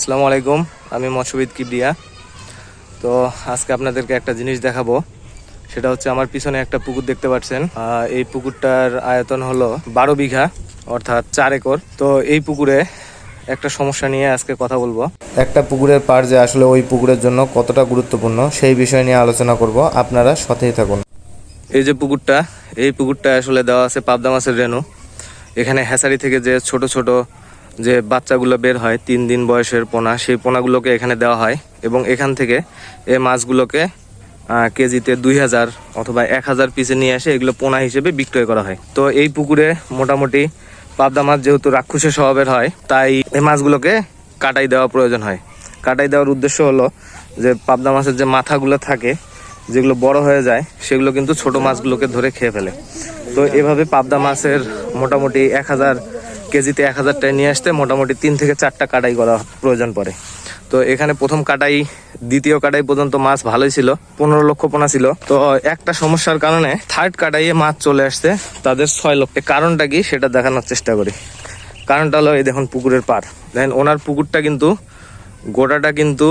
আসসালামু আলাইকুম আমি মৎস্যবিদ কিবরিয়া। তো আজকে আপনাদেরকে একটা জিনিস দেখাবো সেটা হচ্ছে আমার পিছনে একটা পুকুর দেখতে পাচ্ছেন। এই পুকুরটার আয়তন হলো বারো বিঘা অর্থাৎ চার একর। তো এই পুকুরে একটা সমস্যা নিয়ে আজকে কথা বলব। একটা পুকুরের পার যে আসলে ওই পুকুরের জন্য কতটা গুরুত্বপূর্ণ সেই বিষয় নিয়ে আলোচনা করব। আপনারা সাথেই থাকুন। এই যে পুকুরটা এই পুকুরটা আসলে দেওয়া আছে পাবদা মাছের রেণু। এখানে হ্যাচারি থেকে যে ছোট ছোট যে বাচ্চাগুলো বের হয়, তিন দিন বয়সের পোনা, সেই পোনাগুলোকে এখানে দেওয়া হয় এবং এখান থেকে এ মাছগুলোকে কেজিতে দুই হাজার অথবা এক হাজার পিসে নিয়ে এসে এগুলো পোনা হিসেবে বিক্রয় করা হয়। তো এই পুকুরে মোটামুটি পাবদা মাছ যেহেতু রাক্ষসের স্বভাবের হয়, তাই এই মাছগুলোকে কাটাই দেওয়া প্রয়োজন হয়। কাটাই দেওয়ার উদ্দেশ্য হলো যে পাবদা মাছের যে মাথাগুলো থাকে, যেগুলো বড় হয়ে যায়, সেগুলো কিন্তু ছোট মাছগুলোকে ধরে খেয়ে ফেলে। তো এভাবে পাবদা মাছের মোটামুটি এক হাজার কেজিতে এক হাজার টাকা নিয়ে আসতে মোটামুটি তিন থেকে চারটা কাটাই করা প্রয়োজন পড়ে। তো এখানে প্রথম কাটাই, দ্বিতীয় কাটাই পর্যন্ত মাছ ভালোই ছিল, পনেরো লক্ষ পোনা ছিল। তো একটা সমস্যার কারণে থার্ড কাটাইয়ে মাছ চলে আসছে তাদের ছয় লক্ষ। কারণটা কি? সেটা দেখানোর চেষ্টা করি। কারণটা হলো এই দেখুন পুকুরের পার দেখেন ওনার পুকুরটা কিন্তু গোটাটা কিন্তু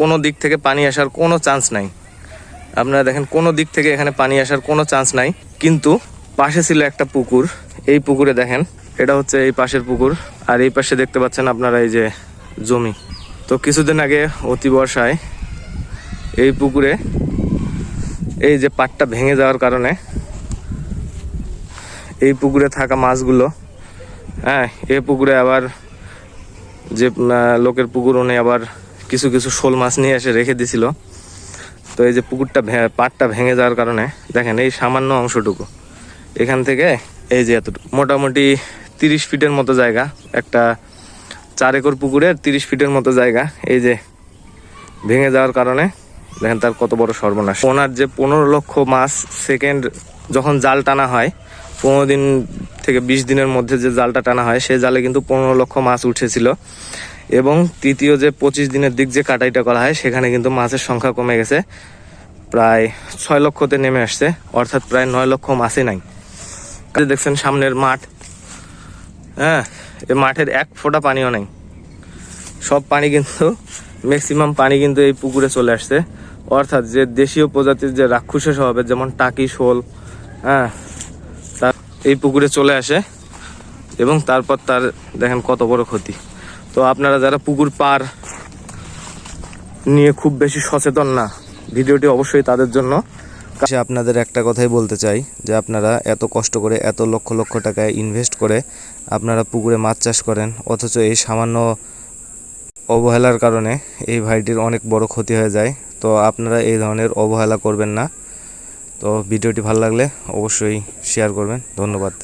কোনো দিক থেকে পানি আসার কোনো চান্স নাই। আপনারা দেখেন কোনো দিক থেকে এখানে পানি আসার কোনো চান্স নাই। কিন্তু পাশে ছিল একটা পুকুর। এই পুকুরে দেখেন এটা হচ্ছে এই পাশের পুকুর। আর এই পাশে দেখতে পাচ্ছেন আপনারা এই যে জমি। তো কিছুদিন আগে অতি বর্ষায় এই পুকুরে এই যে পাটটা ভেঙে যাওয়ার কারণে এই পুকুরে থাকা মাছগুলো হ্যাঁ এই পুকুরে আবার যে লোকের পুকুর উনি আবার কিছু কিছু শোল মাছ নিয়ে এসে রেখে দিছিল। তো এই যে পুকুরটা পাড়টা ভেঙে যাওয়ার কারণে, দেখেন এই সামান্য অংশটুকু। এখান থেকে এই যে এতটুকু। মোটামুটি তিরিশ ফিটের মতো জায়গা, একটা চার একর পুকুরের তিরিশ ফিটের মতো জায়গা। এই যে ভেঙে যাওয়ার কারণে দেখেন তার কত বড় সর্বনাশ। ওনার যে পনেরো লক্ষ মাছ সেকেন্ড যখন জাল টানা হয়, পনেরো দিন থেকে বিশ দিনের মধ্যে যে জালটা টানা হয় সেই জালে কিন্তু পনেরো লক্ষ মাছ উঠেছিল। এবং তৃতীয় যে পঁচিশ দিনের দিক যে কাটাইটা করা হয়, সেখানে কিন্তু মাছের সংখ্যা কমে গেছে। প্রায় ছয় লক্ষতে নেমে আসছে, অর্থাৎ প্রায় নয় লক্ষ মাছই নাই। দেখছেন সামনের মাঠ হ্যাঁ এই মাঠের এক ফোঁটা পানিও নেই। সব পানি কিন্তু ম্যাক্সিমাম পানি কিন্তু এই পুকুরে চলে আসছে। অর্থাৎ যে দেশীয় প্রজাতির যে রাক্ষসের স্বভাবের, যেমন টাকি, শোল হ্যাঁ তা এই পুকুরে চলে আসে এবং তারপর তার দেখেন কত বড় ক্ষতি। তো আপনারা যারা পুকুর পার নিয়ে খুব বেশি সচেতন না, ভিডিওটি অবশ্যই তাদের জন্য। কাছে আপনাদের একটা কথাই বলতে চাই, যে আপনারা এত কষ্ট করে এত লক্ষ লক্ষ টাকায় ইনভেস্ট করে আপনারা পুকুরে মাছ চাষ করেন, অথচ এই সামান্য অবহেলার কারণে এই ভাইটির অনেক বড় ক্ষতি হয়ে যায়। তো আপনারা এই ধরনের অবহেলা করবেন না। তো ভিডিওটি ভালো লাগলে অবশ্যই শেয়ার করবেন। ধন্যবাদ।